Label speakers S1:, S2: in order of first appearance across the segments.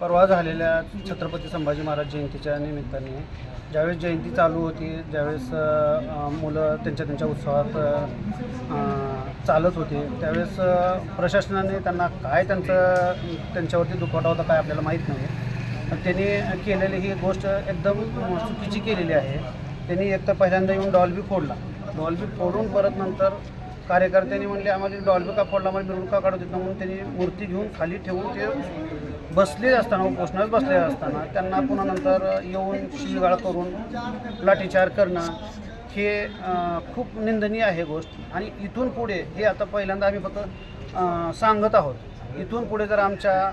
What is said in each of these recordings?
S1: परवा झालेल्या छत्रपती संभाजी महाराज जयंतीच्या निमित्ताने ज्यावेळेस जयंती चालू होती ज्यावेळेस मुलं त्यांच्या त्यांच्या उत्सवात चालत होते. त्यावेळेस प्रशासनाने त्यांना काय त्यांचं त्यांच्यावरती दुखवटा होता काय आपल्याला माहीत नाही पण त्यांनी केलेली ही गोष्ट एकदम चुकीची केलेली आहे. त्यांनी एक तर पहिल्यांदा येऊन डॉल्बी फोडला. डॉल्बी फोडून परत नंतर कार्यकर्त्यांनी म्हणले आम्हाला डॉल्बी का फोडला? आम्हाला मिरवणूक का काढत देत म्हणून त्यांनी मूर्ती घेऊन खाली ठेवून ते बसले असताना उपोषणात बसले असताना त्यांना पुन्हा नंतर येऊन शिवीगाळ करून लाठीचार करणं हे खूप निंदनीय आहे गोष्ट. आणि इथून पुढे हे आता पहिल्यांदा आम्ही फक्त सांगत आहोत. इथून पुढे जर आमच्या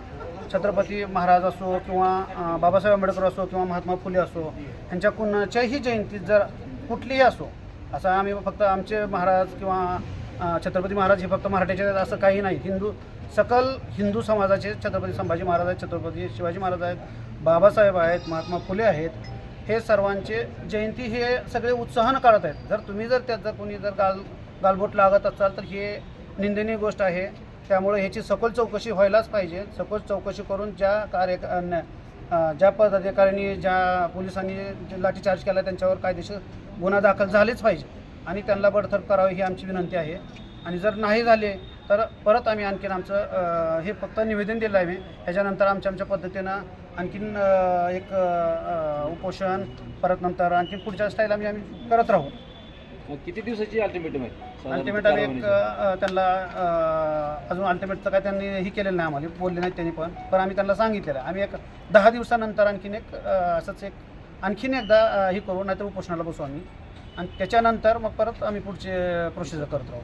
S1: छत्रपती महाराज असो किंवा बाबासाहेब आंबेडकर असो किंवा महात्मा फुले असो ह्यांच्या कुणाच्याही जयंतीत जर कुठलीही असो असं आम्ही फक्त आमचे महाराज किंवा छत्रपती महाराज हे फक्त मराठ्याचे असं काही नाही. हिंदू सकल हिंदू समाजाचे छत्रपती संभाजी महाराज आहेत छत्रपती शिवाजी महाराज आहेत बाबासाहेब आहेत महात्मा फुले आहेत हे सर्वांचे जयंती हे सगळे उत्साहानं काढत आहेत. जर तुम्ही जर त्यात जर कोणी जर गाल गालबोट लागत असाल तर हे निंदनीय गोष्ट आहे. त्यामुळे ह्याची सखोल चौकशी व्हायलाच पाहिजे. सखोल चौकशी करून ज्या कार्य ज्या पदाधिकाऱ्यांनी ज्या पोलिसांनी जे लाठीचार्ज केला त्यांच्यावर कायदेशीर गुन्हा दाखल झालेच पाहिजे. आणि त्यांना बडतर्फ करावी ही आमची विनंती आहे. आणि जर नाही झाले तर परत आम्ही आणखीन आमचं हे फक्त निवेदन दिलं आहे ह्याच्यानंतर आमच्या आमच्या पद्धतीनं आणखीन एक उपोषण परत नंतर आणखीन पुढच्या स्टाईल आम्ही आम्ही करत राहू.
S2: मग किती दिवसाची अल्टिमेटम आहे?
S1: अल्टिमेट आम्ही एक त्यांना अजून अल्टिमेटचं काय त्यांनी हे केलेलं नाही आम्हाला. बोलले नाहीत त्यांनी पण. पण आम्ही त्यांना सांगितलेलं आहे. आम्ही एक दहा दिवसानंतर आणखीन एक असंच एक आणखीन एकदा हे करू नाहीतर उपोषणाला बसू आम्ही. आणि त्याच्यानंतर मग परत आम्ही पुढचे प्रोसिजर करत राहू.